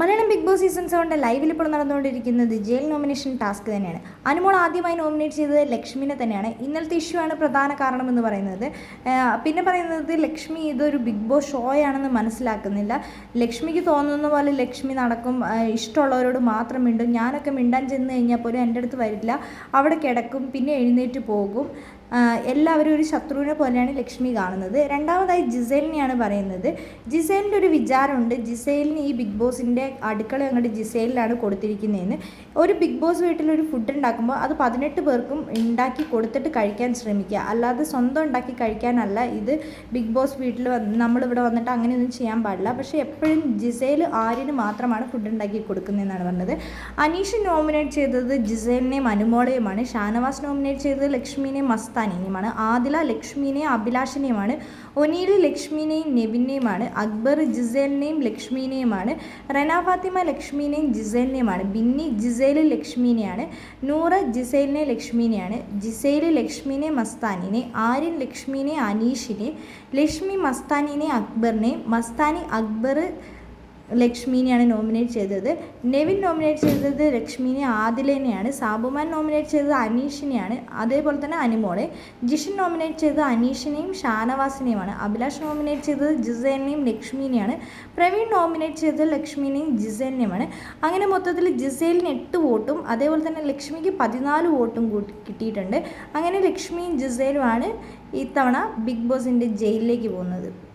Malayalam Bigg Boss season സെവന്റെ ലൈവിൽ ഇപ്പോൾ നടന്നുകൊണ്ടിരിക്കുന്നത് ജയിൽ നോമിനേഷൻ ടാസ്ക് തന്നെയാണ്. അനുമോൾ ആദ്യമായി നോമിനേറ്റ് ചെയ്തത് ലക്ഷ്മിനെ തന്നെയാണ്. ഇന്നലത്തെ ഇഷ്യൂ ആണ് പ്രധാന കാരണമെന്ന് പറയുന്നത്. പിന്നെ പറയുന്നത് ലക്ഷ്മി ഇതൊരു ബിഗ് ബോസ് ഷോ ആണെന്ന് മനസ്സിലാക്കുന്നില്ല. ലക്ഷ്മിക്ക് തോന്നുന്ന പോലെ ലക്ഷ്മി നടക്കും. ഇഷ്ടമുള്ളവരോട് മാത്രം മിണ്ടും. ഞാനൊക്കെ മിണ്ടാൻ ചെന്ന് കഴിഞ്ഞാൽ പോലും എന്റെ അടുത്ത് വരില്ല. അവിടെ കിടക്കും. പിന്നെ എഴുന്നേറ്റ് പോകും. എല്ലാവരും ഒരു ശത്രുവിനെ പോലെയാണ് ലക്ഷ്മി കാണുന്നത്. രണ്ടാമതായി ജിസേലിനെയാണ് പറയുന്നത്. ജിസേലിന്റെ ഒരു വിചാരമുണ്ട്. ജിസേലിന് ഈ ബിഗ് ബോസിന്റെ അടുക്കള അങ്ങോട്ട് ജിസേലിലാണ് കൊടുത്തിരിക്കുന്നതെന്ന്. ഒരു ബിഗ് ബോസ് വീട്ടിൽ ഒരു ഫുഡ് ഉണ്ടാക്കുമ്പോൾ അത് പതിനെട്ട് പേർക്കും ഉണ്ടാക്കി കൊടുത്തിട്ട് കഴിക്കാൻ ശ്രമിക്കുക. അല്ലാതെ സ്വന്തം ഉണ്ടാക്കി കഴിക്കാനല്ല ഇത് ബിഗ് ബോസ് വീട്ടിൽ നമ്മളിവിടെ വന്നിട്ട് അങ്ങനെയൊന്നും ചെയ്യാൻ പാടില്ല. പക്ഷേ എപ്പോഴും ജിസേൽ ആര്യന് മാത്രമാണ് ഫുഡ് ഉണ്ടാക്കി കൊടുക്കുന്നതെന്നാണ് പറഞ്ഞത്. അനീഷ് നോമിനേറ്റ് ചെയ്തത് ജിസേലിനെയും അനുമോളയുമാണ്. ഷാനവാസ് നോമിനേറ്റ് ചെയ്തത് ലക്ഷ്മിനെയും മസ്താനിനെയുമാണ് ആദില ലക്ഷ്മിനെയും അഭിലാഷിനെയുമാണ്. ഒനീൽ ലക്ഷ്മിനെയും നെവിനെയുമാണ്. അക്ബർ ജിസേലിനെയും ലക്ഷ്മിനെയുമാണ്. റെന ഫാത്തിമ ലക്ഷ്മിനെയും ജിസേലിനെയുമാണ്. ബിന്നി ജിസേൽ ലക്ഷ്മിനെയാണ്. നൂറ ജിസേലിനെ ലക്ഷ്മിനെയാണ്. ജിസേൽ ലക്ഷ്മിനെ മസ്താനിനെ. ആര്യൻ ലക്ഷ്മിനെ അനീഷിനെ. ലക്ഷ്മി മസ്താനിനെ അക്ബറിനെ. മസ്താനി അക്ബർ ലക്ഷ്മിനെയാണ് നോമിനേറ്റ് ചെയ്തത്. നെവിൻ നോമിനേറ്റ് ചെയ്തത് ലക്ഷ്മിനെ ആദിലേനെയാണ്. സാബുമാൻ നോമിനേറ്റ് ചെയ്തത് അനീഷിനെയാണ്. അതേപോലെ തന്നെ അനിമോളെ. ജിഷൻ നോമിനേറ്റ് ചെയ്തത് അനീഷിനെയും ഷാനവാസിനെയുമാണ്. അഭിലാഷ് നോമിനേറ്റ് ചെയ്തത് ജിസേലിനെയും ലക്ഷ്മിനെയാണ്. പ്രവീൺ നോമിനേറ്റ് ചെയ്തത് ലക്ഷ്മിനെയും ജിസേലിനെയുമാണ് അങ്ങനെ മൊത്തത്തിൽ ജിസേലിന് എട്ട് വോട്ടും അതേപോലെ തന്നെ ലക്ഷ്മിക്ക് പതിനാല് വോട്ടും കൂട്ടി കിട്ടിയിട്ടുണ്ട്. അങ്ങനെ ലക്ഷ്മിയും ജിസേലുമാണ് ഇത്തവണ ബിഗ് ബോസിന്റെ ജയിലിലേക്ക് പോകുന്നത്.